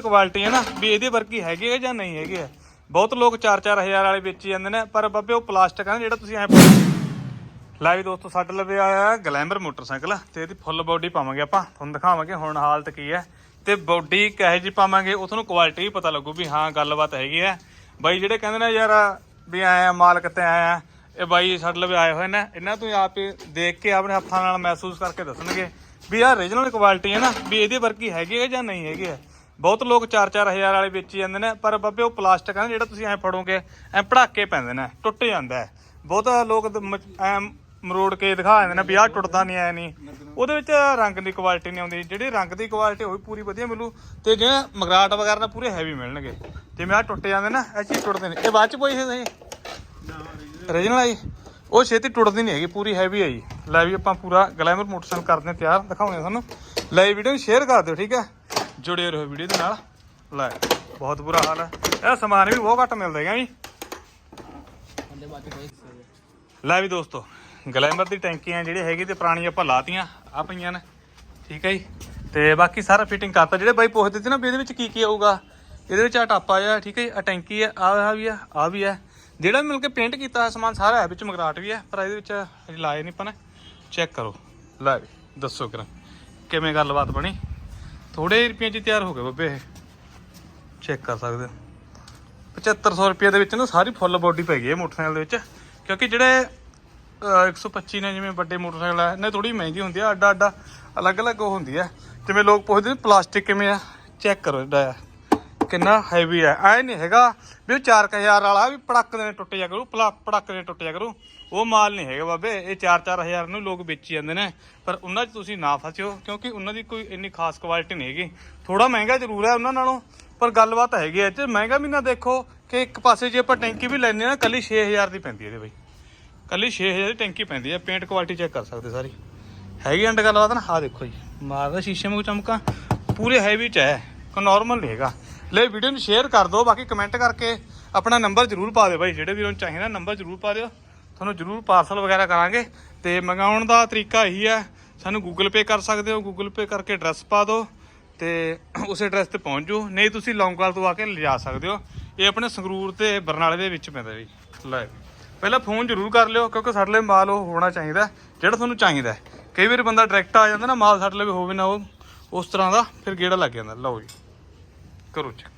Quality ਹੈ ਨਾ, ਵੀ ਇਹਦੇ ਵਰਗੀ ਹੈਗੀ ਹੈ ਜਾਂ ਨਹੀਂ ਹੈਗੀ ਹੈ ਬਹੁਤ ਲੋਕ 4-4000 ਵਾਲੇ ਵੇਚੀ ਜਾਂਦੇ ਨੇ, ਪਰ ਬਾਬੇ ਉਹ ਪਲਾਸਟਿਕ ਆ ਨਾ ਜਿਹੜਾ ਤੁਸੀਂ ਐ ਲੈ ਵੀ ਦੋਸਤੋ, ਸਾਡੇ ਲਵੇ ਆਇਆ ਗਲੈਮਰ ਮੋਟਰਸਾਈਕਲ, ਤੇ ਇਹਦੀ ਫੁੱਲ ਬਾਡੀ ਪਾਵਾਂਗੇ ਆਪਾਂ। ਤੁਹਾਨੂੰ ਦਿਖਾਵਾਂਗੇ ਹੁਣ ਹਾਲਤ ਕੀ ਹੈ। ਤੇ ਬਾਡੀ ਕਹੇ ਜੀ ਪਾਵਾਂਗੇ, ਉਹ ਤੁਹਾਨੂੰ ਕੁਆਲਿਟੀ ਵੀ ਪਤਾ ਲੱਗੂ ਵੀ ਹਾਂ, ਗੱਲਬਾਤ ਹੈਗੀ ਹੈ। ਬਾਈ ਜਿਹੜੇ ਕਹਿੰਦੇ ਨੇ ਯਾਰ ਵੀ ਆਇਆ ਮਾਲਕ 'ਤੇ ਆਇਆ ਇਹ ਬਾਈ ਸਾਡੇ ਲਵੇ ਆਏ ਹੋਏ ਨੇ। ਇਹਨਾਂ ਤੋਂ ਆਪ ਹੀ ਦੇਖ ਕੇ ਆਪਣੇ ਹੱਥਾਂ ਨਾਲ ਮਹਿਸੂਸ ਕਰਕੇ ਦੱਸਣਗੇ ਵੀ ਆਹ ਰੀਜਨਲ ਕੁਆਲਿਟੀ ਹੈ ਨਾ, ਵੀ ਇਹਦੇ ਵਰਗੀ ਹੈਗੀ ਹੈ ਜਾਂ ਨਹੀਂ ਹੈਗੀ ਹੈ ਬਹੁਤ ਲੋਕ 4-4000 ਵਾਲੇ ਵੇਚੀ ਜਾਂਦੇ ਨੇ, ਪਰ ਬਾਬੇ ਉਹ ਪਲਾਸਟਿਕ ਹੈ ਨਾ ਜਿਹੜਾ ਤੁਸੀਂ ਐ ਫੜੋਗੇ, ਐ ਪੜਾਕੇ ਪੈਂਦੇ ਨੇ, ਟੁੱਟ ਜਾਂਦਾ ਹੈ। ਬਹੁਤ ਲੋਕ ਦ- ਮਰੋੜ ਕੇ ਦਿਖਾ ਦਿੰਦੇ ਨੇ ਵੀ ਆਹ ਟੁੱਟਦਾ ਨਹੀਂ, ਐ ਨਹੀਂ। ਉਹਦੇ ਵਿੱਚ ਰੰਗ ਦੀ ਕੁਆਲਿਟੀ ਨਹੀਂ ਆਉਂਦੀ। ਜਿਹੜੀ ਰੰਗ ਦੀ ਕੁਆਲਿਟੀ ਉਹ ਵੀ ਪੂਰੀ ਵਧੀਆ ਮਿਲੂ। ਤੇ ਜਿਵੇਂ ਮਗਰਾਟ ਵਗੈਰਾ ਨਾ ਪੂਰੇ ਹੈਵੀ ਮਿਲਣਗੇ। ਜਿਵੇਂ ਆਹ ਟੁੱਟ ਜਾਂਦੇ ਨਾ, ਇਹ ਚੀਜ਼ ਟੁੱਟਦੇ ਨੇ ਇਹ ਬਾਅਦ ਚ ਕੋਈ ਇਹ ਰੀਜਨਲ ਆਈ ਉਹ ਛੇਤੀ ਟੁੱਟਦੀ ਨਹੀਂ ਹੈਗੀ, ਪੂਰੀ ਹੈਵੀ ਹੈ ਜੀ। ਲੈ ਵੀ ਆਪਾਂ ਪੂਰਾ ਗਲੈਮਰ ਮੋਟਰਸਾਈਕਲ ਕਰਦੇ ਹਾਂ ਤਿਆਰ ਦਿਖਾਉਣੇ ਤੁਹਾਨੂੰ। ਲੈ ਵੀਡੀਓ ਨੂੰ ਸ਼ੇਅਰ ਕਰ ਦਿਓ, ਠੀਕ ਹੈ? ਜੁੜੇ ਰਹੋ ਵੀਡੀਓ ਦੇ ਨਾਲ। ਲੈ, ਬਹੁਤ ਬੁਰਾ ਹਾਲ ਹੈ। ਇਹ ਸਮਾਨ ਵੀ ਬਹੁਤ ਘੱਟ ਮਿਲਦਾ ਹੈਗਾ ਜੀ। ਲੈ ਵੀ ਦੋਸਤੋ, ਗਲੈਮਰ ਦੀ ਟੈਂਕੀਆਂ ਜਿਹੜੇ ਹੈਗੇ ਤੇ ਪੁਰਾਣੀਆਂ ਆਪਾਂ ਲਾਤੀਆਂ ਆ ਪਈਆਂ ਨੇ। ਠੀਕ ਹੈ ਜੀ? ਤੇ ਬਾਕੀ ਸਾਰਾ ਫਿਟਿੰਗ ਕਰਤਾ। ਜਿਹੜੇ ਬਾਈ ਪੁੱਛਦੇ ਸੀ ਨਾ ਵੀ ਇਹਦੇ ਵਿੱਚ ਕੀ ਕੀ ਆਊਗਾ, ਇਹਦੇ ਵਿੱਚ ਆ ਟਾਪਾ ਆ ਠੀਕ ਹੈ ਜੀ? ਆ ਟੈਂਕੀ ਆ ਆ ਵੀ ਆ ਆ ਵੀ ਆ ਜਿਹੜਾ ਮਿਲ ਕੇ ਪੇਂਟ ਕੀਤਾ ਹੋਇਆ ਸਮਾਨ ਸਾਰਾ ਹੈ, ਵਿੱਚ ਮਗਰਾਟ ਵੀ ਹੈ, ਪਰ ਇਹਦੇ ਵਿੱਚ ਹਜੇ ਲਾਏ ਨਹੀਂ ਪਨਾ ਚੈੱਕ ਕਰੋ। ਲੈ ਵੀ, ਦੱਸੋ ਕਰਾਂ ਕਿਵੇਂ ਗੱਲਬਾਤ ਬਣੀ? ਥੋੜੇ ਰੁਪਏ 'ਚ ਤਿਆਰ ਹੋ ਗਏ ਬੱਬੇ ਇਹ। ਚੈੱਕ ਕਰ ਸਕਦੇ। ਹੋ 7500 ਰੁਪਏ ਦੇ ਵਿੱਚ ਨਾ ਸਾਰੀ ਫੁੱਲ ਬੋਡੀ ਪੈ ਗਈ ਹੈ ਮੋਟਰਸਾਈਕਲ ਦੇ ਵਿੱਚ। ਕਿਉਂਕਿ ਜਿਹੜੇ ਅਹ, 125 ਨੇ ਜਿਵੇਂ ਵੱਡੇ ਮੋਟਰਸਾਈਕਲ ਆ ਨੇ ਥੋੜੀ ਮਹਿੰਗੀ ਹੁੰਦੀ ਆ ਅੱਡਾ ਅੱਡਾ ਅਲੱਗ-ਅਲੱਗ ਉਹ ਹੁੰਦੀ ਆ। ਜਿਵੇਂ ਲੋਕ ਪੁੱਛਦੇ ਨੇ ਪਲਾਸਟਿਕ ਕਿਵੇਂ ਆ? ਚੈੱਕ ਕਰੋ ਇਹਦਾ। ਕਿੰਨਾ ਹੈਵੀ ਹੈ ਐ ਨਹੀਂ ਹੈਗਾ ਵੀ ਉਹ 4000 ਵਾਲਾ ਵੀ ਪੜਕ ਦੇ ਟੁੱਟ ਜਾ ਕਰੂ ਪਲਾ- ਪੜਕ ਦੇ ਟੁੱਟ ਜਾ ਕਰੂ। ਉਹ ਮਾਲ ਨਹੀਂ ਹੈਗਾ ਬਾਬੇ, ਇਹ 4-4000 ਨੂੰ ਲੋਕ ਵੇਚੀ ਜਾਂਦੇ ਨੇ। ਪਰ ਉਹਨਾਂ 'ਚ ਤੁਸੀਂ ਨਾ ਫਸਿਓ, ਕਿਉਂਕਿ ਉਹਨਾਂ ਦੀ ਕੋਈ ਇੰਨੀ ਖਾਸ ਕੁਆਲਿਟੀ ਨਹੀਂ ਹੈਗੀ। ਥੋੜਾ ਮਹਿੰਗਾ ਜ਼ਰੂਰ ਹੈ ਉਹਨਾਂ ਨਾਲੋਂ, ਪਰ ਗੱਲਬਾਤ ਹੈਗੀ ਐ ਤੇ ਮਹਿੰਗਾ ਵੀ ਨਾ ਦੇਖੋ ਕਿ ਇੱਕ ਪਾਸੇ ਜੇ ਆਪਾਂ ਟੈਂਕੀ ਵੀ ਲੈਣੇ ਨਾ, ਕੱਲੀ 6000 ਦੀ ਪੈਂਦੀ ਹੈ ਇਹਦੇ ਬਈ। ਕੱਲੀ 6000 ਦੀ ਟੈਂਕੀ ਪੈਂਦੀ ਹੈ ਪੇਂਟ ਕੁਆਲਿਟੀ ਚੈੱਕ ਕਰ ਸਕਦੇ ਸਾਰੀ। ਹੈਗੀ ਅੰਡ ਗੱਲਬਾਤ ਨਾ? ਆ ਦੇਖੋ ਜੀ ਮਾਰਦਾ ਸ਼ੀਸ਼ੇ ਨੂੰ ਚਮਕਾ, ਪੂਰੇ ਹੈਵੀ ਚ ਹੈ ਕੋ ਨਾਰਮਲ ਨਹੀਂ ਹੈਗਾ। ਲੈ ਵੀਡੀਓ ਨੂੰ ਸ਼ੇਅਰ ਕਰ ਦਿਓ, ਬਾਕੀ ਕਮੈਂਟ ਕਰਕੇ ਆਪਣਾ ਨੰਬਰ ਜ਼ਰੂਰ ਪਾ ਦਿਓ ਭਾਈ ਜਿਹੜੇ ਵੀਰੋਂ ਨੂੰ ਚਾਹੀਦਾ ਨੰਬਰ ਜ਼ਰੂਰ ਪਾ ਦਿਓ। ਤੁਹਾਨੂੰ ਜ਼ਰੂਰ ਪਾਰਸਲ ਵਗੈਰਾ ਕਰਾਂਗੇ। ਤੇ ਮੰਗਾਉਣ ਦਾ ਤਰੀਕਾ ਇਹੀ ਹੈ, ਸਾਨੂੰ ਗੂਗਲ ਪੇ ਕਰ ਸਕਦੇ ਹੋ। ਗੂਗਲ ਪੇ ਕਰਕੇ ਐਡਰੈਸ ਪਾ ਦਿਓ ਤੇ ਉਸ ਐਡਰੈਸ ਤੇ ਪਹੁੰਚ ਜਾਓ। ਨਹੀਂ, ਤੁਸੀਂ ਲੌਂਗਵਾਲ ਤੋਂ ਆ ਕੇ ਲਿਜਾ ਸਕਦੇ ਹੋ। ਇਹ ਆਪਣੇ ਸੰਗਰੂਰ ਤੇ ਬਰਨਾਲੇ ਦੇ ਵਿੱਚ ਪੈਂਦਾ ਜੀ। ਲੈ ਵੀ। ਪਹਿਲਾਂ ਫੋਨ ਜ਼ਰੂਰ ਕਰ ਲਿਓ, ਕਿਉਂਕਿ ਸਾਡੇ ਲਈ ਮਾਲ ਉਹ ਹੋਣਾ ਚਾਹੀਦਾ ਜਿਹੜਾ ਤੁਹਾਨੂੰ ਚਾਹੀਦਾ ਕਈ ਵਾਰੀ ਬੰਦਾ ਡਾਇਰੈਕਟ ਆ ਜਾਂਦਾ ਨਾ, ਮਾਲ ਸਾਡੇ ਲਈ ਹੋਵੇ ਨਾ ਉਹ ਉਸ ਤਰ੍ਹਾਂ ਦਾ ਫਿਰ ਗੇੜਾ ਲੱਗ ਜਾਂਦਾ। ਲਓ ਜੀ। ਕਰੋ ਚੈੱਕ